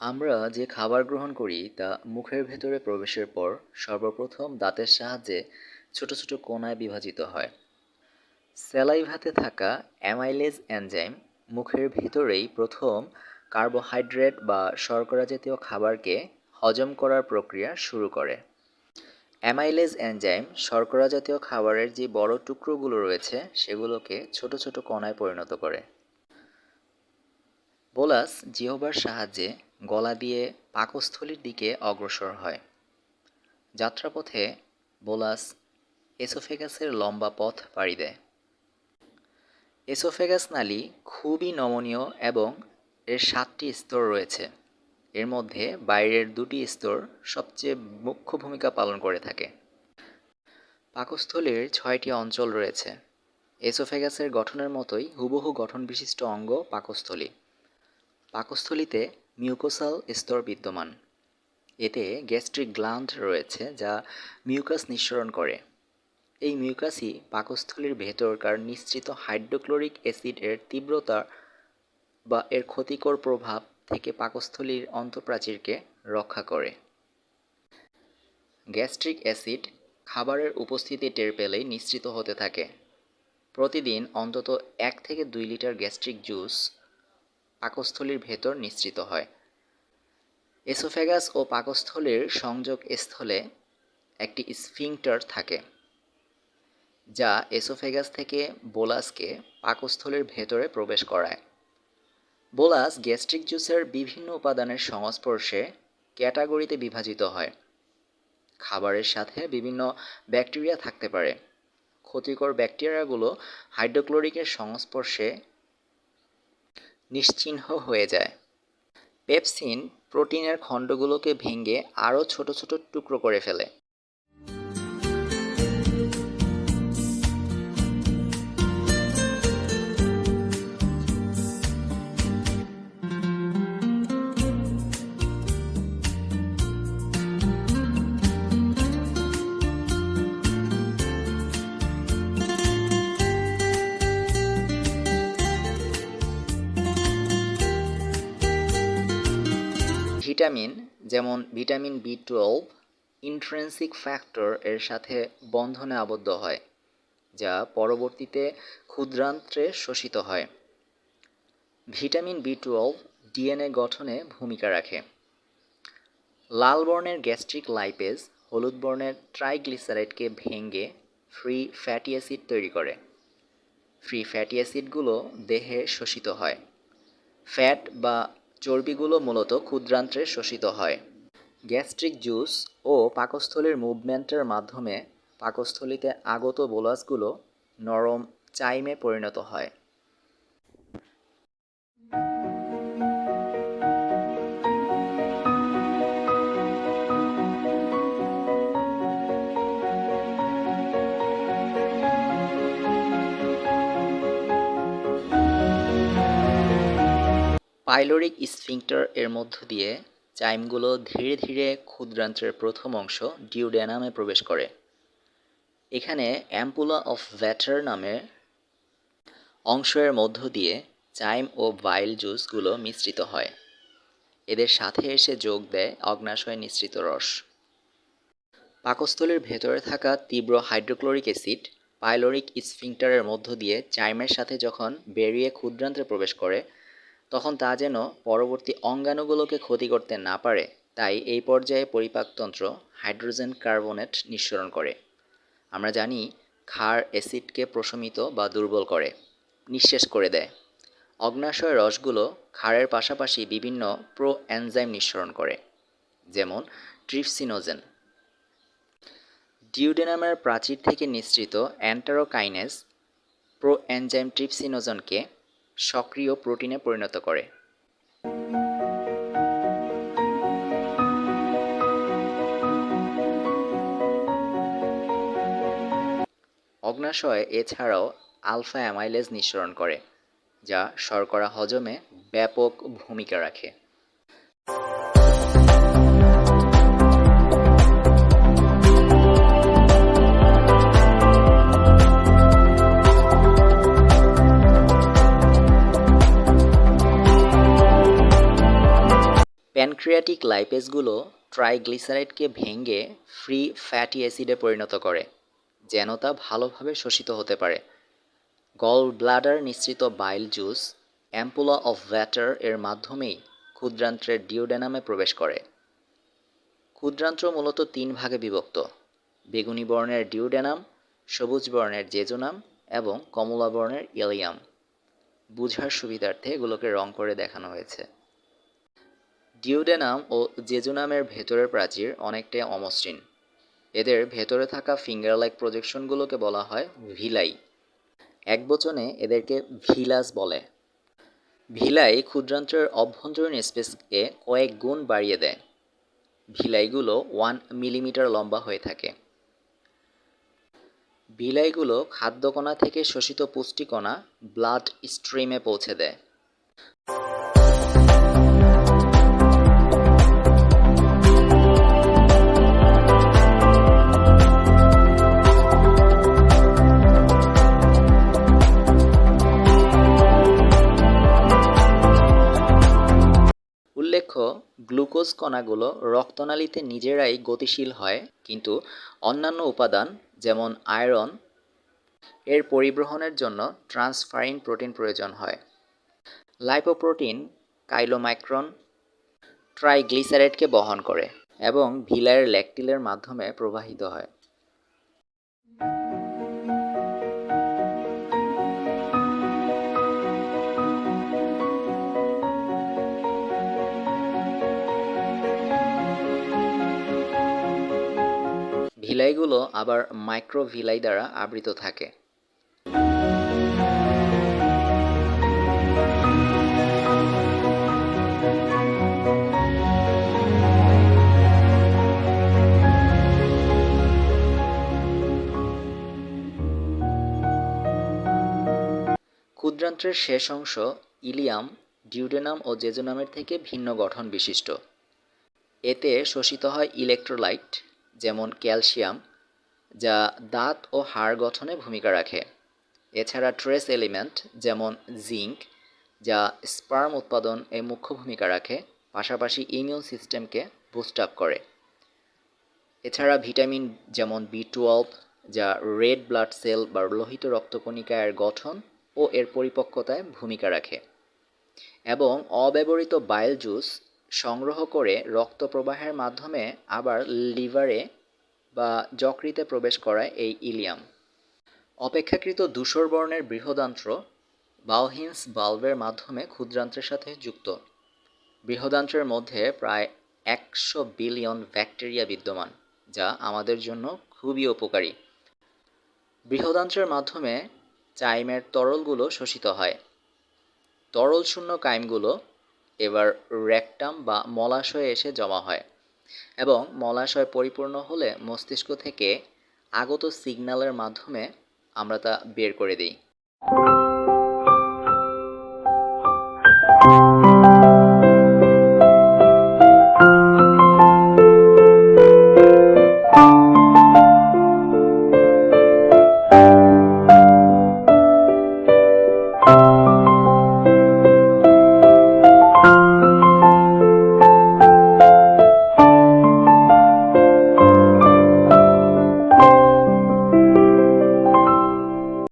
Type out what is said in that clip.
আমরা যে খাবার গ্রহণ করি তা মুখের ভেতরে প্রবেশের পর সর্বপ্রথম দাঁতের সাহায্যে ছোট ছোট কোনায় বিভাজিত হয়। স্যালাইভাতে থাকা অ্যামাইলেজ এনজাইম মুখের ভেতরেই প্রথম কার্বোহাইড্রেট বা শর্করা জাতীয় খাবারকে হজম করার প্রক্রিয়া শুরু করে। অ্যামাইলেজ এনজাইম শর্করা জাতীয় খাবারের যে বড় টুকরোগুলো রয়েছে সেগুলোকে ছোট ছোট কণায় পরিণত করে। বোলাস জিহবার সাহায্যে গলা দিয়ে পাকস্থলীর দিকে অগ্রসর হয়। যাত্রাপথে বোলাস এসোফেগাসের লম্বা পথ পাড়ি দেয়। এসোফেগাস নালী খুবই নমনীয় এবং এর সাতটি স্তর রয়েছে। এর মধ্যে বাইরের দুটি স্তর সবচেয়ে মুখ্য ভূমিকা পালন করে থাকে। পাকস্থলীর ছয়টি অঞ্চল রয়েছে। এসোফেগাসের গঠনের মতোই হুবহু গঠন বিশিষ্ট অঙ্গ পাকস্থলী। পাকস্থলীতে মিউকোসাল স্তর বিদ্যমান। এতে গ্যাস্ট্রিক গ্ল্যান্ড রয়েছে যা মিউকাস নিঃসরণ করে। এই মিউকাসই পাকস্থলীর ভেতরকার নিশ্চিত হাইড্রোক্লোরিক অ্যাসিড এর তীব্রতা বা এর ক্ষতিকর প্রভাব থেকে পাকস্থলীর অন্তঃপ্রাচীরকে রক্ষা করে। গ্যাস্ট্রিক অ্যাসিড খাবারের উপস্থিতি টের পেলেই নিশ্চিত হতে থাকে। প্রতিদিন অন্তত এক থেকে দুই লিটার গ্যাস্ট্রিক জুস পাকস্থলীর ভেতর নিশ্চিত হয়। এসোফেগাস ও পাকস্থলীর সংযোগ স্থলে একটি স্ফিংটার থাকে, যা এসোফেগাস থেকে বোলাসকে পাকস্থলীর ভেতরে প্রবেশ করায়। বোলাস গ্যাস্ট্রিক জুসের বিভিন্ন উপাদানের সংস্পর্শে ক্যাটাগরিতে বিভাজিত হয়। খাবারের সাথে বিভিন্ন ব্যাকটেরিয়া থাকতে পারে। ক্ষতিকর ব্যাকটেরিয়াগুলো হাইড্রোক্লোরিকের সংস্পর্শে নিশ্চিহ্ন হয়ে যায়। পেপসিন প্রোটিনের খণ্ডগুলোকে ভেঙে আরও ছোট ছোট টুকরো করে ফেলে। ভিটামিন, যেমন vitamin B twelve intrinsic factor এর সাথে বন্ধনে আবদ্ধ হয়, যা পরবর্তীতে ক্ষুদ্রান্ত্রে শোষিত হয়। ভিটামিন বি টুয়েলভ ডিএনএ গঠনে ভূমিকা রাখে। লাল বর্ণের গ্যাস্ট্রিক লাইপেজ হলুদ বর্ণের ট্রাইগ্লিসারাইডকে ভেঙে ফ্রি ফ্যাটি অ্যাসিড তৈরি করে। ফ্রি ফ্যাটি অ্যাসিডগুলো দেহে শোষিত হয়। ফ্যাট বা চর্বিগুলো মূলত ক্ষুদ্রান্ত্রে শোষিত হয়। গ্যাস্ট্রিক জুস ও পাকস্থলীর মুভমেন্টের মাধ্যমে পাকস্থলীতে আগত বোলাসগুলো নরম চাইমে পরিণত হয়। পাইলোরিক স্ফিংক্টার এর মধ্য দিয়ে চাইমগুলো ধীরে ধীরে ক্ষুদ্রান্ত্রের প্রথম অংশ ডিউডেনামে প্রবেশ করে। এখানে অ্যাম্পুলা অফ ভ্যাটার নামে অংশের মধ্য দিয়ে চাইম ও ভাইল জুসগুলো মিশ্রিত হয়। এদের সাথে এসে যোগ দেয় অগ্নাশয় নিঃসৃত রস। পাকস্থলীর ভেতরে থাকা তীব্র হাইড্রোক্লোরিক অ্যাসিড পাইলোরিক স্ফিংক্টারের মধ্য দিয়ে চাইমের সাথে যখন বেরিয়ে ক্ষুদ্রান্ত্রে প্রবেশ করে তখন তা যেন পরবর্তী অঙ্গাণুগুলোকে ক্ষতি করতে না পারে, তাই এই পর্যায়ে পরিপাকতন্ত্র হাইড্রোজেন কার্বনেট নিঃসরণ করে। আমরা জানি, ক্ষার অ্যাসিডকে প্রশমিত বা দুর্বল করে, নিঃশেষ করে দেয়। অগ্নাশয় রসগুলো ক্ষারের পাশাপাশি বিভিন্ন প্রো এনজাইম নিঃসরণ করে, যেমন ট্রিপসিনোজেন। ডিউডেনামের প্রাচীর থেকে নিঃসৃত অ্যান্টারোকাইনেস প্রো এনজাইম ট্রিপসিনোজনকে সক্রিয় প্রোটিনে পরিণত করে। অগ্নাশয় এছাড়াও আলফা অ্যামাইলেজ নিঃসরণ করে, যা শর্করা হজমে ব্যাপক ভূমিকা রাখে। প্যানক্রিয়াটিক লাইপেজগুলো ট্রাইগ্লিসারাইডকে ভেঙে ফ্রি ফ্যাটি অ্যাসিডে পরিণত করে, যেন তা ভালোভাবে শোষিত হতে পারে। গল ব্লাডার নিঃসৃত bile juice ampulla of Vater এর মাধ্যমেই ক্ষুদ্রান্ত্রের ডিওডেনামে প্রবেশ করে। ক্ষুদ্রান্ত্র মূলত তিন ভাগে বিভক্ত, বেগুনি বর্ণের ডিওডেনাম সবুজ বর্ণের জেজোনাম এবং কমলা বর্ণের ইলিয়াম বুঝার সুবিধার্থে এগুলোকে রং করে দেখানো হয়েছে। ডিওডেনাম ও জেজুনামের ভেতরের প্রাচীর অনেকটাই অমসৃণ। এদের ভেতরে থাকা ফিঙ্গার লাইক প্রজেকশনগুলোকে বলা হয় ভিলাই। এক বচনে এদেরকে ভিলাস বলে। ভিলাই ক্ষুদ্রান্ত্রের অভ্যন্তরীণ স্পেসকে কয়েক গুণ বাড়িয়ে দেয়। ভিলাইগুলো ওয়ান মিলিমিটার লম্বা হয়ে থাকে। ভিলাইগুলো খাদ্যকণা থেকে শোষিত পুষ্টিকণা ব্লাড স্ট্রিমে পৌঁছে দেয়। গ্লুকোজ কণাগুলো রক্তনালীতে নিজেরাই গতিশীল হয়, কিন্তু অন্যান্য উপাদান যেমন আয়রন, এর পরিবহনের জন্য ট্রান্সফারিন প্রোটিন প্রয়োজন হয়। লাইপোপ্রোটিন কাইলোমাইক্রন ট্রাইগ্লিসারেটকে বহন করে এবং ভিলায়ের ল্যাকটিলের মাধ্যমে প্রবাহিত হয়। ভিলাইগুলো আবার মাইক্রোভিলাই দ্বারা আবৃত থাকে। ক্ষুদ্রান্ত্রের শেষ অংশ ইলিয়াম, ডিউডেনাম ও জেজোনামের থেকে ভিন্ন গঠন বিশিষ্ট। এতে শোষিত হয় ইলেকট্রোলাইট যেমন ক্যালসিয়াম, যা দাঁত ও হাড় গঠনে ভূমিকা রাখে। এছাড়া ট্রেস এলিমেন্ট যেমন জিঙ্ক, যা স্পার্ম উৎপাদন এ মুখ্য ভূমিকা রাখে, পাশাপাশি ইমিউন সিস্টেমকে বুস্ট আপ করে। এছাড়া ভিটামিন যেমন বি টুয়েলভ, যা রেড ব্লাড সেল বা লোহিত রক্তকণিকার গঠন ও এর পরিপক্কতায় ভূমিকা রাখে। এবং অব্যবহৃত বাইল জুস সংগ্রহ করে রক্ত প্রবাহের মাধ্যমে আবার লিভারে বা যকৃতে প্রবেশ করায় এই ইলিয়াম। অপেক্ষাকৃত ধূসর বর্ণের বৃহদান্ত্র বাউহিন্স বাল্বের মাধ্যমে ক্ষুদ্রান্ত্রের সাথে যুক্ত। বৃহদান্ত্রের মধ্যে প্রায় একশো বিলিয়ন ব্যাকটেরিয়া বিদ্যমান, যা আমাদের জন্য খুবই উপকারী। বৃহদান্ত্রের মাধ্যমে চাইমের তরলগুলো শোষিত হয়। তরল শূন্য কাইমগুলো এবার র্যাকটাম বা মলাশয়ে এসে জমা হয় এবং মলাশয় পরিপূর্ণ হলে মস্তিষ্ক থেকে আগত সিগন্যালের মাধ্যমে আমরা তা বের করে দিই।